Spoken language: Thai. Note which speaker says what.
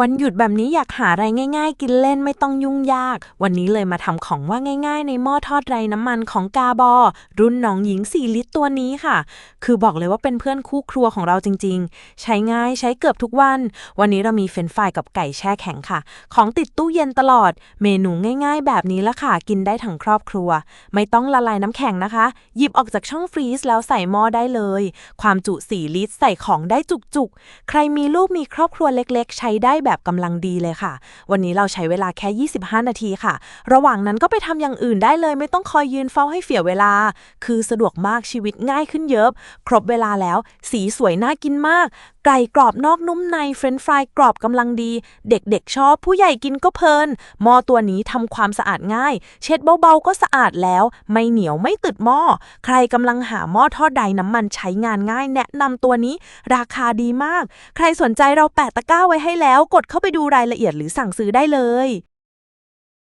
Speaker 1: วันหยุดแบบนี้อยากหาอะไรง่าย ๆ กินเล่นไม่ต้องยุ่งยาก วันนี้เลยมาทำของว่าง่าย ๆ ในหม้อทอดไร้น้ำมันของกาบอ รุ่นน้องหญิง 4 ลิตรตัวนี้ค่ะ คือบอกเลยว่าเป็นเพื่อนคู่ครัวของเราจริง ๆ ใช้ง่ายใช้เกือบทุกวัน วันนี้เรามีเฟรนฟรายกับไก่แช่แข็งค่ะ ของติดตู้เย็นตลอด เมนูง่าย ๆ แบบนี้ละค่ะ กินได้ทั้งครอบครัว ไม่ต้องละลายน้ำแข็งนะคะ หยิบออกจากช่องฟรีซแล้วใส่หม้อได้เลย ความจุ 4 ลิตร ใส่ของได้จุกๆใครมีลูกมีครอบครัวเล็ก ๆ ใช้ได้แบบกำลังดีเลยค่ะ วันนี้เราใช้เวลาแค่ 25 นาทีค่ะ ระหว่างนั้นก็ไปทำอย่างอื่นได้เลย ไม่ต้องคอยยืนเฝ้าให้เสียเวลา คือสะดวกมากชีวิตง่ายขึ้นเยอะ ครบเวลาแล้ว สีสวยน่ากินมาก ไก่กรอบนอกนุ่มในเฟรนช์ฟรายกรอบกำลังดี เด็กๆชอบผู้ใหญ่กินก็เพลิน หม้อตัวนี้ทำความสะอาดง่าย เช็ดเบาๆก็สะอาดแล้ว ไม่เหนียวไม่ติดหม้อ ใครกำลังหาหม้อทอดไดน้ำมันใช้งานง่าย แนะนำตัวนี้ ราคาดีมาก ใครสนใจเราแปะตะกร้าไว้ให้แล้ว กดเข้าไปดูรายละเอียดหรือสั่งซื้อได้เลย